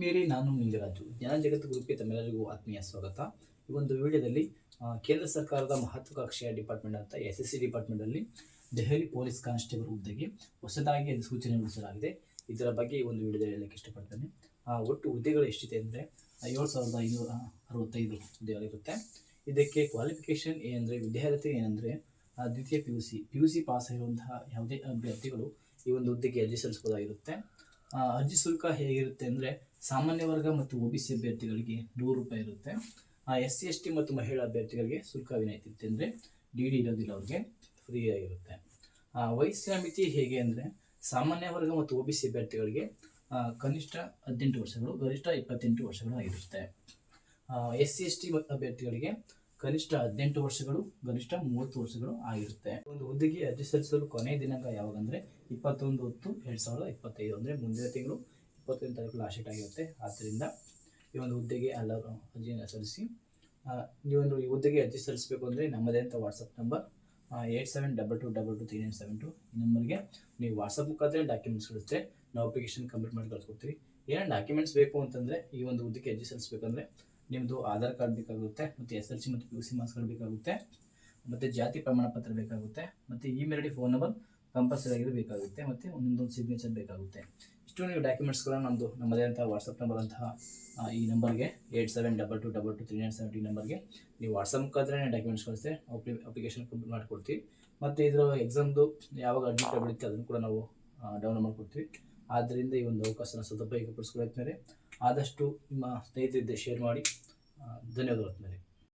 ಆತ್ಮೀಯರೇ ನಾನು ಮುಂಜರಾಜು. ಜ್ಞಾನ ಜಗತ್ತು ಗ್ರೂಪ್ಗೆ ತಮ್ಮೆಲ್ಲರಿಗೂ ಆತ್ಮೀಯ ಸ್ವಾಗತ. ಈ ಒಂದು ವಿಡಿಯೋದಲ್ಲಿ ಕೇಂದ್ರ ಸರ್ಕಾರದ ಮಹತ್ವಾಕಾಂಕ್ಷೆಯ ಡಿಪಾರ್ಟ್ಮೆಂಟ್ ಅಂತ ಎಸ್ ಎಸ್ ಸಿ ಡಿಪಾರ್ಟ್ಮೆಂಟಲ್ಲಿ ದೆಹಲಿ ಪೊಲೀಸ್ ಕಾನ್ಸ್ಟೇಬಲ್ ಹುದ್ದೆಗೆ ಹೊಸದಾಗಿ ಸೂಚನೆ ಮೂಡಿಸಲಾಗಿದೆ. ಇದರ ಬಗ್ಗೆ ಈ ಒಂದು ವಿಡಿಯೋದಲ್ಲಿ ಹೇಳಕ್ಕೆ ಇಷ್ಟಪಡ್ತೇನೆ. ಒಟ್ಟು ಹುದ್ದೆಗಳು ಎಷ್ಟಿದೆ ಅಂದರೆ, ಏಳು ಸಾವಿರದ ಐನೂರ ಅರವತ್ತೈದು ಹುದ್ದೆಗಳಿರುತ್ತೆ ಇದಕ್ಕೆ ಕ್ವಾಲಿಫಿಕೇಷನ್ ಏನಂದರೆ ವಿದ್ಯಾರ್ಥಿ ಏನಂದರೆ ದ್ವಿತೀಯ P U C P U C pass ಆಗಿರುವಂತಹ ಯಾವುದೇ ಅಭ್ಯರ್ಥಿಗಳು ಈ ಒಂದು ಹುದ್ದೆಗೆ ಅರ್ಜಿ ಸಲ್ಲಿಸಬಹುದಾಗಿರುತ್ತೆ. ಅರ್ಜಿ ಶುಲ್ಕ ಹೇಗಿರುತ್ತೆ ಅಂದರೆ ಸಾಮಾನ್ಯ ವರ್ಗ ಮತ್ತು ಒ ಬಿ ಸಿ ಅಭ್ಯರ್ಥಿಗಳಿಗೆ ನೂರು ರೂಪಾಯಿ ಇರುತ್ತೆ. ಎಸ್ ಸಿ ಎಸ್ ಟಿ ಮತ್ತು ಮಹಿಳಾ ಅಭ್ಯರ್ಥಿಗಳಿಗೆ ಶುಲ್ಕ ವಿನಾಯಿತಿ ಇರುತ್ತೆ ಅಂದರೆ ಡಿ ಡಿ ಇರೋದಿಲ್ಲ ಅವ್ರಿಗೆ ಫ್ರೀ ಆಗಿರುತ್ತೆ. ಆ, ವಯಸ್ಸಿನ ಮಿತಿ ಹೇಗೆ ಅಂದರೆ ಸಾಮಾನ್ಯ ವರ್ಗ ಮತ್ತು ಒ ಬಿ ಸಿ ಅಭ್ಯರ್ಥಿಗಳಿಗೆ ಕನಿಷ್ಠ ಹದಿನೆಂಟು ವರ್ಷಗಳು ಗರಿಷ್ಠ ಇಪ್ಪತ್ತೆಂಟು ವರ್ಷಗಳು ಆಗಿರುತ್ತೆ. ಎಸ್ ಸಿ ಎಸ್ ಟಿ ಅಭ್ಯರ್ಥಿಗಳಿಗೆ ಕನಿಷ್ಠ ಹದಿನೆಂಟು ವರ್ಷಗಳು ಗರಿಷ್ಠ ಮೂವತ್ತು ವರ್ಷಗಳು ಆಗಿರುತ್ತೆ. ಒಂದು ಹುದ್ದೆಗೆ ಅರ್ಜಿ ಸಲ್ಲಿಸಲು ಕೊನೆಯ ದಿನಾಂಕ ಯಾವಾಗ ಅಂದರೆ ಇಪ್ಪತ್ತೊಂದು ಹೊತ್ತು ಎರಡು ಸಾವಿರದ ಇಪ್ಪತ್ತೈದು ಅಂದರೆ ಮುಂದಿನ ತಿಂಗಳು. ಇಪ್ಪತ್ತೊಂದು ತಾರೀಕು ಲಾಸ್ಟ್ ಡೇಟ್ ಆಗಿರುತ್ತೆ. ಆದ್ದರಿಂದ ಈ ಒಂದು ಹುದ್ದೆಗೆ ಎಲ್ಲರೂ ಅರ್ಜಿಯನ್ನು ಸಲ್ಲಿಸಿ ಆ, ಈ ಹುದ್ದೆಗೆ ಅರ್ಜಿ ಸಲ್ಲಿಸಬೇಕು ಅಂದರೆ ನಮ್ಮದೇ ಅಂತ WhatsApp number eight seven double two double two three nine seven two ಈ ನಂಬರ್ಗೆ ನೀವು ವಾಟ್ಸಪ್ ಮುಖಾಂತರ ಡಾಕ್ಯುಮೆಂಟ್ಸ್ ಕೊಡುತ್ತೆ ನಾವು ಅಪ್ಲಿಕೇಶನ್ ಕಂಪ್ಲೀಟ್ ಮಾಡಿ ಕಳ್ಸ್ಕೊಡ್ತೀವಿ. ಏನೇನು ಡಾಕ್ಯುಮೆಂಟ್ಸ್ ಬೇಕು ಅಂತಂದರೆ ಈ ಒಂದು ಹುದ್ದೆಗೆ ಅರ್ಜಿ ಸಲ್ಲಿಸಬೇಕಂದ್ರೆ ನಿಮ್ಮದು ಆಧಾರ್ ಕಾರ್ಡ್ ಬೇಕಾಗುತ್ತೆ ಮತ್ತು ಎಸ್ ಎಲ್ ಸಿ ಮತ್ತು ಪಿ ಯು ಸಿ ಮಾರ್ಕ್ಸ್ಗಳು ಬೇಕಾಗುತ್ತೆ ಮತ್ತು ಜಾತಿ ಪ್ರಮಾಣ ಪತ್ರ ಬೇಕಾಗುತ್ತೆ ಮತ್ತು email I D phone number compulsory ಆಗಿರೋ ಬೇಕಾಗುತ್ತೆ ಮತ್ತು ಒಂದೊಂದು ಸಿಗ್ನೇಚರ್ ಬೇಕಾಗುತ್ತೆ. ಇಷ್ಟು ನೀವು ಡಾಕ್ಯುಮೆಂಟ್ಸ್ಗಳನ್ನು ನಮ್ಮದು ನಮ್ಮದೇ ಅಂತ ವಾಟ್ಸಪ್ ನಂಬರ್ ಅಂತಹ ಈ ನಂಬರ್ಗೆ eight seven double two double two three nine seven ಈ ನಂಬರ್ಗೆ ನೀವು ವಾಟ್ಸಪ್ ಮುಖಾಂತರ ಡಾಕ್ಯುಮೆಂಟ್ಸ್ ಕಳಿಸ್ತೆ ಅಪ್ಲಿ ಅಪ್ಲಿಕೇಶನ್ ಕಂಪ್ಲೀಟ್ ಮಾಡಿಕೊಡ್ತೀವಿ. ಮತ್ತು ಇದರ ಎಕ್ಸಾಮ್ದು ಯಾವಾಗ ಅಡ್ಮಿಟ್ ಬಿಡುತ್ತೆ ಅದನ್ನು ಕೂಡ ನಾವು ಡೌನ್ಲೋಡ್ ಮಾಡಿಕೊಡ್ತೀವಿ. ಆದ್ದರಿಂದ ಈ ಒಂದು ಅವಕಾಶನ ಸದುಪಯೋಗಪಡಿಸ್ಕೊಳ್ಳೋದ್ಮೇಲೆ ಆದಷ್ಟು ನಿಮ್ಮ ಸ್ನೇಹಿತರಿದ್ದೆ ಶೇರ್ ಮಾಡಿ ಧನ್ಯವಾದಗಳು